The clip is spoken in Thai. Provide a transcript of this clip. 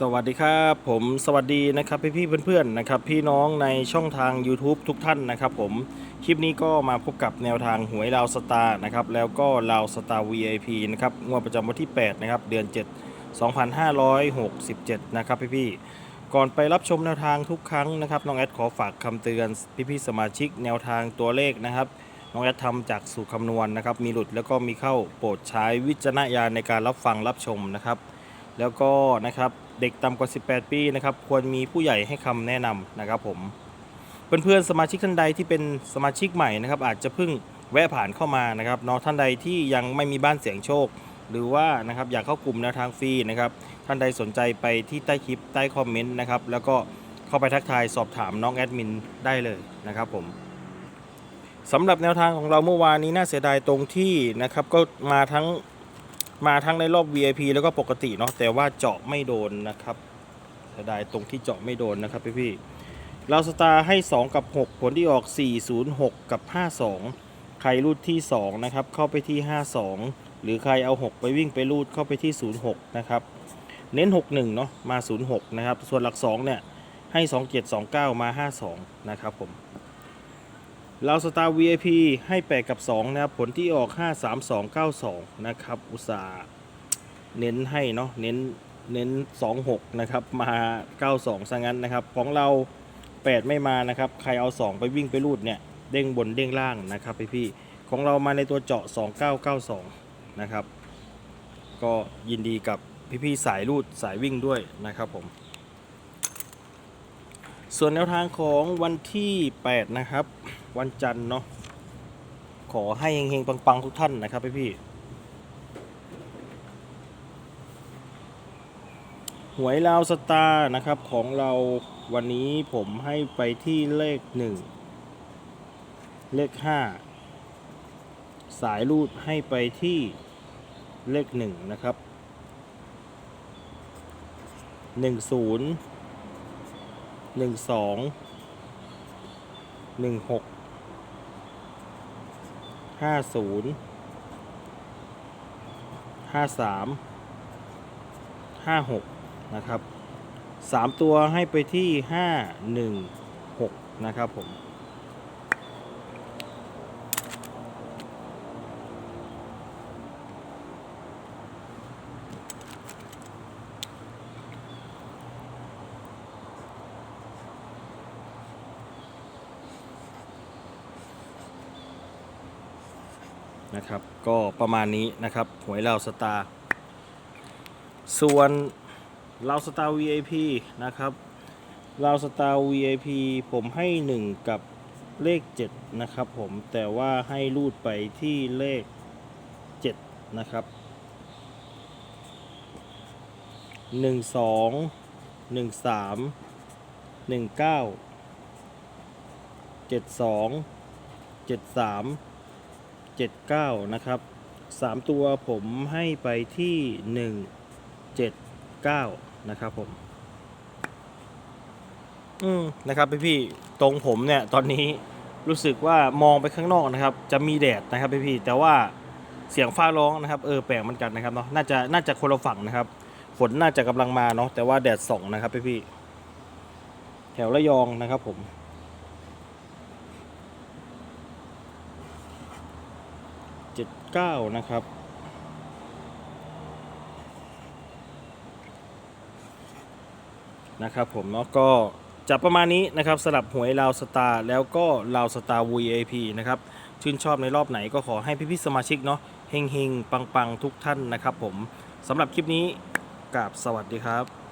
สวัสดีครับผมสวัสดีนะครับพี่พี่ๆเพื่อนๆนะครับพี่น้องในช่องทาง YouTube ทุกท่านนะครับผมคลิปนี้ก็มาพบกับแนวทางหวยลาวสตาร์นะครับแล้วก็ลาวสตาร์ VIP นะครับงวดประจำวันที่8นะครับเดือน 7 2567 นะครับพี่พี่ๆก่อนไปรับชมแนวทางทุกครั้งนะครับน้องแอดขอฝากคำเตือนพี่พี่ๆสมาชิกแนวทางตัวเลขนะครับน้องแอดทำจากสูตรคำนวณนะครับมีหลุดแล้วก็มีเข้าโปรดใช้วิจารณญาณในการรับฟังรับชมนะครับ แล้วก็นะครับเด็กต่ำกว่า 18 ปีนะครับควรมีผู้ใหญ่ให้คำแนะนำนะครับผมเพื่อนๆสมาชิกท่านใดที่เป็นสมาชิกใหม่นะครับอาจจะเพิ่งแวะผ่านเข้ามานะครับเนาะท่านใดที่ยังไม่มีบ้านเสียงโชค หรือว่านะครับอยากเข้ากลุ่มแนวทางฟรีนะครับท่านใดสนใจไปที่ใต้คลิปใต้คอมเมนต์นะครับแล้วก็เข้าไปทักทายสอบถามน้องแอดมินได้เลยนะครับผมสำหรับแนวทางของเราเมื่อวานนี้น่าเสียดายตรงที่นะครับก็มาทั้ง มาทั้งในรอบ VIP แล้วก็ปกติเนาะแต่ว่าเจาะไม่โดนนะครับเสียดายตรงที่เจาะไม่โดนนะครับพี่พี่เราสตาร์ให้ 2 กับ 6 ผลที่ออก 406 กับ 52 ใครรูดที่ 2 นะครับ เข้าไปที่ 52 หรือใครเอา 6 ไปวิ่งไปรูดเข้าไปที่ 06 นะครับ เน้น 61 เนาะมา 06 นะครับ ส่วนหลัก 2 เนี่ย ให้ 2729 มา 52 นะครับผม เราสตาร์ VIP ให้ 8 กับ 2 นะครับ ผลที่ออก 53292 นะครับ อุตสาห์เน้นให้เนาะ เน้น เน้น 26 นะครับ มา 92ซะงั้นนะครับ ของเรา 8 ไม่มานะครับ ใครเอา 2 ไปวิ่งไปรูดเนี่ย เด้งบนเด้งล่างนะครับพี่พี่ ของเรามาในตัวเจาะ 2992 นะครับ ก็ยินดีกับพี่พี่สายรูดสายวิ่งด้วยนะครับผม ส่วนแนวทางของวันที่ 8 นะครับ วันจันทร์เนาะขอให้เฮงๆ ปังๆ ทุกท่านนะครับพี่พี่หวยลาวสตาร์นะครับของเราวันนี้ผมให้ไปที่เลข 1 เลข 5 สายรูดให้ไปที่เลข 1 นะครับ 10หนึ่งสอง ห้าศูนย์ห้าสามห้าหกนะครับสามตัวให้ไปที่ห้าหนึ่งหกนะครับผม นะครับ ก็ประมาณนี้นะครับหวยเราสตาร์ส่วนเราสตาร์ VIP นะครับเราสตาร์ VIP ผมให้ 1 กับเลข 7 นะครับผมแต่ว่าให้รูดไปที่เลข 7 นะครับ 1 2 1 3 1 9 7 2 7 3 79 นะครับ 3 ตัวผมให้ไปที่ 1 7 9 นะครับผม อืมนะครับพี่พี่ตรงผมเนี่ยตอนนี้รู้สึกว่ามองไปข้างนอกนะครับ จะมีแดดนะครับพี่พี่แต่ว่าเสียงฟ้าร้องนะครับเออแปลกเหมือนกันนะครับเนาะน่าจะน่าจะคนละฝั่งนะครับฝนน่าจะกำลังมาเนาะแต่ว่าแดดส่องนะครับพี่พี่แถวระยองนะครับผม 79 นะครับ นะครับผมเนาะก็จะประมาณนี้นะครับสลับหวยลาวสตาร์แล้วก็ลาวสตาร์ VIP นะครับ ชื่นชอบในรอบไหนก็ขอให้พี่ๆสมาชิกเนาะเฮงๆ ปังๆ ทุกท่านนะครับผมสำหรับคลิปนี้กราบสวัสดีครับ